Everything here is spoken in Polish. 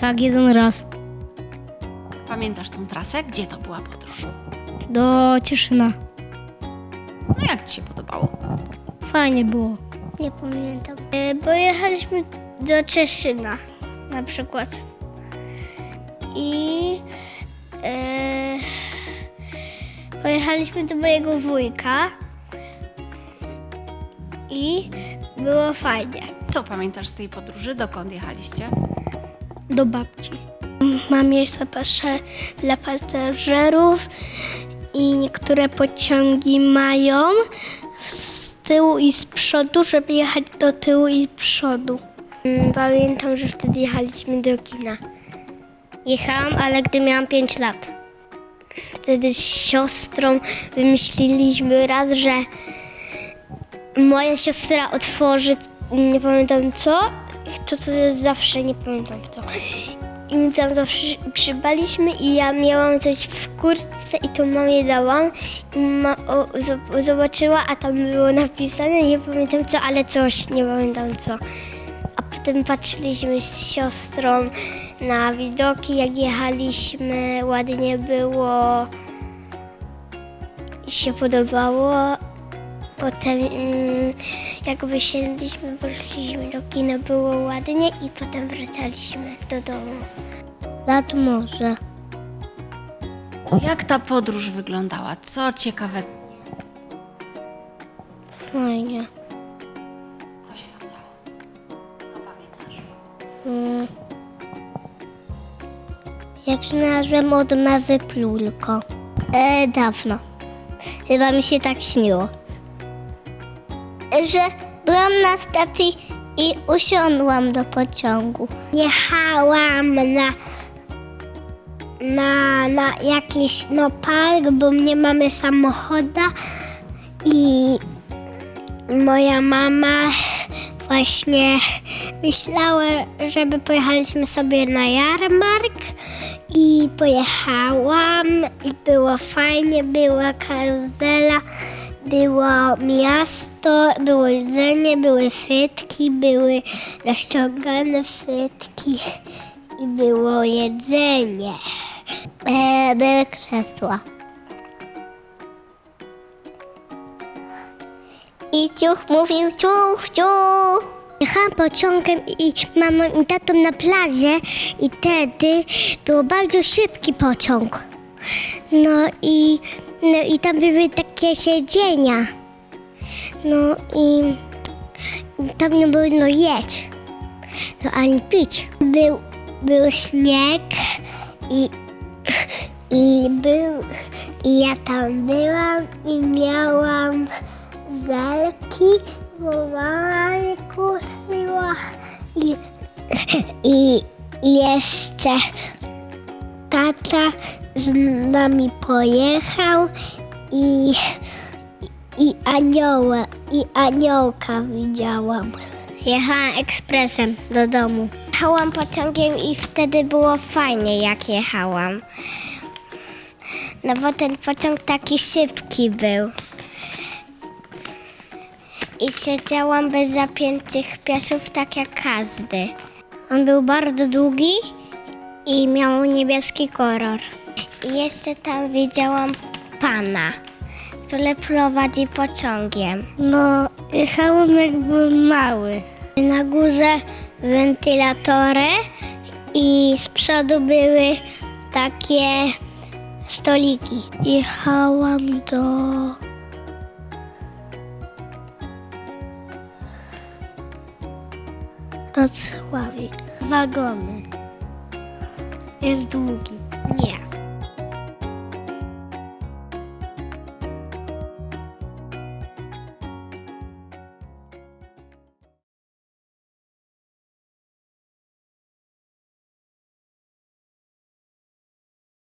Tak, jeden raz. Pamiętasz tą trasę? Gdzie to była podróż? Do Cieszyna. No jak ci się podobało? Fajnie było. Nie pamiętam. E, Bo jechaliśmy do Cieszyna na przykład. I e, pojechaliśmy do mojego wujka. I było fajnie. Co pamiętasz z tej podróży? Dokąd jechaliście? Do babci. Ma miejsce pasze dla pasażerów i niektóre pociągi mają z tyłu i z przodu, żeby jechać do tyłu i przodu. Mm, Pamiętam, że wtedy jechaliśmy do kina. Jechałam, ale gdy miałam 5 lat. Wtedy z siostrą wymyśliliśmy raz, że moja siostra otworzy, nie pamiętam co, to co zawsze, nie pamiętam co. I my tam zawsze grzebaliśmy i ja miałam coś w kurtce i to mamie dałam. I ma, o, zo- zobaczyła, a tam było napisane, nie pamiętam co, ale coś, nie pamiętam co. A potem patrzyliśmy z siostrą na widoki, jak jechaliśmy, ładnie było się podobało. Potem mm, jak wysiedliśmy, poszliśmy do kina, było ładnie i potem wracaliśmy do domu. Nad morze. Jak ta podróż wyglądała? Co ciekawego? Fajnie. Co się tam działo? Co pamiętasz? Mm. Jak znalazłem od mewy plulko. E, dawno. Chyba mi się tak śniło. Że byłam na stacji i usiadłam do pociągu. Jechałam na, na, na jakiś no, park, bo nie mamy samochodu i moja mama właśnie myślała, żeby pojechaliśmy sobie na jarmark i pojechałam i było fajnie, była karuzela, było miasto, było jedzenie, były frytki, były rozciągane frytki i było jedzenie. E, były krzesła. I ciuch mówił ciuch, ciuch. Jechałam pociągiem i mamą i tatą na plażę i wtedy był bardzo szybki pociąg. No i, no i tam były takie siedzenia. No i tam nie wolno jeść, no ani pić. Był, był śnieg i, i był, i ja tam byłam i miałam zelki, bo mama mnie kusiła i, i jeszcze tata z nami pojechał i, i anioła, i aniołka widziałam. Jechałam ekspresem do domu. Jechałam pociągiem i wtedy było fajnie, jak jechałam. No bo ten pociąg taki szybki był. I siedziałam bez zapiętych piasów, tak jak każdy. On był bardzo długi i miał niebieski kolor. I jeszcze tam widziałam pana, który prowadzi pociągiem. No, jechałam jak byłem mały. Na górze wentylatory i z przodu były takie stoliki. Jechałam do Wrocławi. Wagony. Jest długi. Nie.